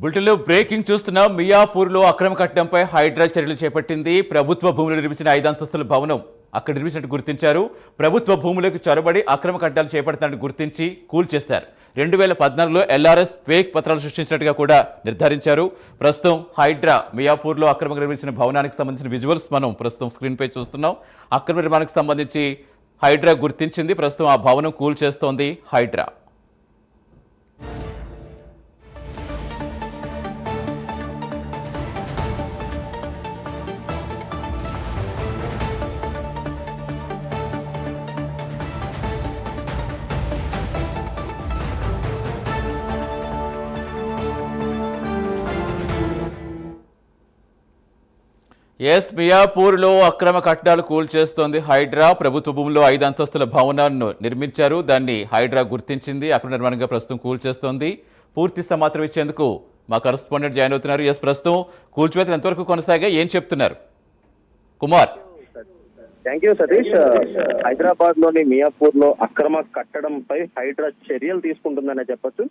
బులెటిన్లో బ్రేకింగ్ చూస్తున్నాం మియాపూర్లో అక్రమ కట్టడంపై హైడ్రా చర్యలు చేపట్టింది. ప్రభుత్వ భూములు నిర్మించిన ఐదు అంతస్తుల భవనం అక్కడ నిర్మించినట్టు గుర్తించారు. ప్రభుత్వ భూములకు చొరబడి అక్రమ కట్టాలు చేపడుతున్నట్టు గుర్తించి కూల్చేస్తారు రెండు వేల పద్నాలుగులో ఎల్ఆర్ఎస్ ఫేక్ పత్రాలు సృష్టించినట్టుగా కూడా నిర్ధారించారు. ప్రస్తుతం హైడ్రా మియాపూర్లో అక్రమంగా నిర్మించిన భవనానికి సంబంధించిన విజువల్స్ మనం ప్రస్తుతం స్క్రీన్పై చూస్తున్నాం. అక్రమ నిర్మాణానికి సంబంధించి హైడ్రా గుర్తించింది. ప్రస్తుతం ఆ భవనం కూల్చేస్తోంది హైడ్రా. ఎస్ మియాపూర్లో అక్రమ కట్టడాలు కూల్చేస్తోంది హైడ్రా. ప్రభుత్వ భూమిలో ఐదు అంతస్తుల భవనాన్ని నిర్మించారు. దాన్ని హైడ్రా గుర్తించింది. అక్రమ నిర్మాణంగా ప్రస్తుతం కూల్చేస్తోంది. పూర్తి సమాచారం ఇచ్చేందుకు మా కరస్పాండెంట్ జాయిన్ అవుతున్నారు. ఎస్ ప్రస్తుతం కూల్చివేతలు ఎంతవరకు కొనసాగా ఏం చెప్తున్నారు? Kumar. Thank you Satish uh, హైదరాబాద్లోని మియాపూర్లో అక్రమ కట్టడంపై హైడ్రా చర్యలు తీసుకుంటుందనే చెప్పొచ్చు.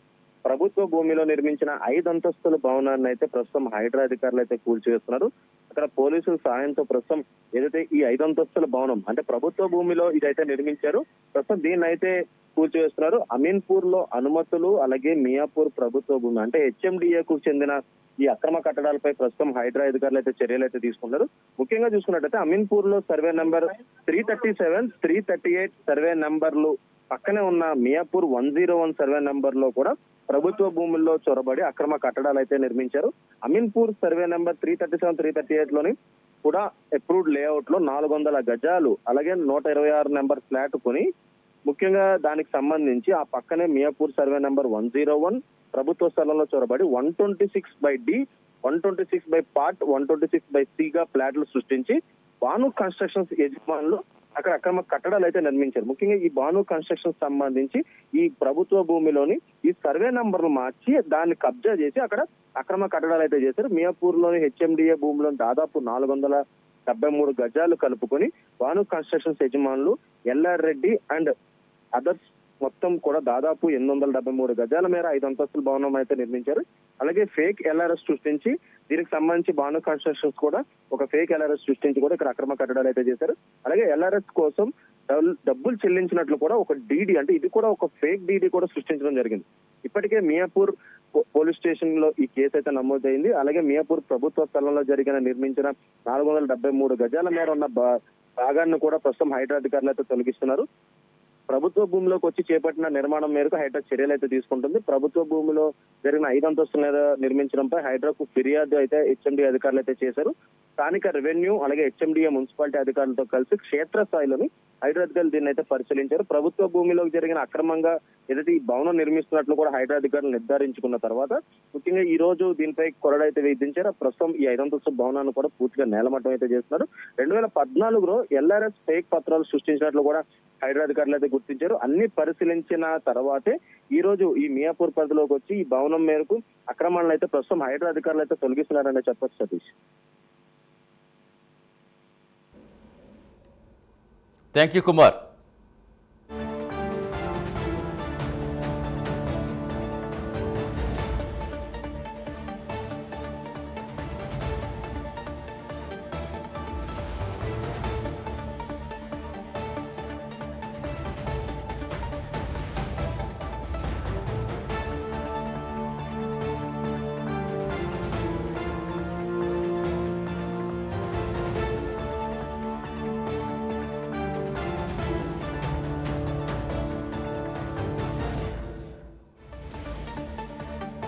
ప్రభుత్వ భూమిలో నిర్మించిన ఐదు అంతస్తుల భవనాన్ని అయితే ప్రస్తుతం హైడ్రా అధికారులు అయితే కూల్చివేస్తున్నారు. అక్కడ పోలీసుల సాయంతో ప్రస్తుతం ఏదైతే ఈ ఐదు అంతస్తుల భవనం అంటే ప్రభుత్వ భూమిలో ఇదైతే నిర్మించారు ప్రస్తుతం దీన్ని అయితే కూల్చివేస్తున్నారు. అమీన్పూర్లో అనుమతులు అలాగే మియాపూర్ ప్రభుత్వ భూమి అంటే హెచ్ఎండిఏకు చెందిన ఈ అక్రమ కట్టడాలపై ప్రస్తుతం హైడ్రా అధికారులు అయితే చర్యలు అయితే తీసుకున్నారు ముఖ్యంగా చూసుకున్నట్టయితే అమీన్పూర్లో survey number three thirty seven three thirty eight survey నెంబర్లు పక్కనే ఉన్న Miyapur one zero one survey నెంబర్లో కూడా ప్రభుత్వ భూముల్లో చొరబడి అక్రమ కట్టడాలు అయితే నిర్మించారు. Ameenpur survey number three thirty seven three thirty ఎయిట్లోని కూడా అప్రూవ్డ్ లేఅవుట్లో నాలుగు వందల గజాలు అలాగే నూట ఇరవై ఆరు నెంబర్ ఫ్లాట్ కొని ముఖ్యంగా దానికి సంబంధించి ఆ పక్కనే Miyapur survey number one zero one ప్రభుత్వ స్థలంలో చొరబడి one twenty six by D one twenty six by part one twenty six by C గా ఫ్లాట్లు సృష్టించి వాను కన్స్ట్రక్షన్స్ యజమానులు అక్కడ అక్రమ కట్టడాలు అయితే నిర్మించారు. ముఖ్యంగా ఈ బాను కన్స్ట్రక్షన్ సంబంధించి ఈ ప్రభుత్వ భూమిలోని ఈ సర్వే నంబర్లు మార్చి దాన్ని కబ్జా చేసి అక్కడ అక్రమ కట్టడాలు అయితే చేశారు. మియాపూర్లోని హెచ్ఎండిఏ భూమిలో దాదాపు నాలుగు వందల డెబ్బై మూడు గజాలు కలుపుకొని బాను కన్స్ట్రక్షన్స్ యజమానులు ఎల్ఆర్ రెడ్డి అండ్ అదర్స్ మొత్తం కూడా దాదాపు ఎనిమిది వందల డెబ్బై మూడు గజాల మేర ఐదు అంతస్తుల భవనం అయితే నిర్మించారు. అలాగే ఫేక్ ఎల్ఆర్ఎస్ సృష్టించి దీనికి సంబంధించి భాను కన్స్ట్రక్షన్స్ కూడా ఒక ఫేక్ ఎల్ఆర్ఎస్ సృష్టించి కూడా ఇక్కడ అక్రమ కట్టడాలు అయితే చేశారు. అలాగే ఎల్ఆర్ఎస్ కోసం డబ్బులు చెల్లించినట్లు కూడా ఒక డీడీ అంటే ఇది కూడా ఒక ఫేక్ డీడీ కూడా సృష్టించడం జరిగింది. ఇప్పటికే మియాపూర్ పోలీస్ స్టేషన్లో ఈ కేసు అయితే నమోదైంది. అలాగే మియాపూర్ ప్రభుత్వ స్థలంలో జరిగిన నిర్మించిన నాలుగు వందల డెబ్బై మూడు గజాల మేర ఉన్న భా- భాగాన్ని కూడా ప్రస్తుతం హైడ్రా అధికారులు అయితే తొలగిస్తున్నారు. ప్రభుత్వ భూమిలోకి వచ్చి చేపట్టిన నిర్మాణం మేరకు హైడ్రా చర్యలు అయితే తీసుకుంటుంది. ప్రభుత్వ భూమిలో జరిగిన ఐదు అంతస్తుల మీద నిర్మించడంపై హైడ్రాకు ఫిర్యాదు అయితే హెచ్ఎండి అధికారులు అయితే చేశారు. స్థానిక రెవెన్యూ అలాగే హెచ్ఎండిఏ మున్సిపాలిటీ అధికారులతో కలిసి క్షేత్రస్థాయిలోని హైదరాబాద్ దీన్ని అయితే పరిశీలించారు. ప్రభుత్వ భూమిలోకి జరిగిన అక్రమంగా ఏదైతే ఈ భవనం నిర్మిస్తున్నట్లు కూడా హైడ్రా అధికారులు నిర్ధారించుకున్న తర్వాత ముఖ్యంగా ఈ రోజు దీనిపై కొరడైతే విధించారు. ప్రస్తుతం ఈ ఐదంతస్తు భవనాన్ని కూడా పూర్తిగా నేలమట్టం అయితే చేస్తున్నారు. రెండు వేల పద్నాలుగులో ఎల్ఆర్ఎస్ ఫేక్ పత్రాలు సృష్టించినట్లు కూడా హైడ్రా అధికారులు అయితే గుర్తించారు. అన్ని పరిశీలించిన తర్వాతే ఈ రోజు ఈ మియాపూర్ పరిధిలోకి వచ్చి ఈ భవనం మేరకు అక్రమాలను అయితే ప్రస్తుతం హైడ్రా అధికారులు అయితే తొలగిస్తున్నారని చెప్పొచ్చు సతీష్. Thank you Kumar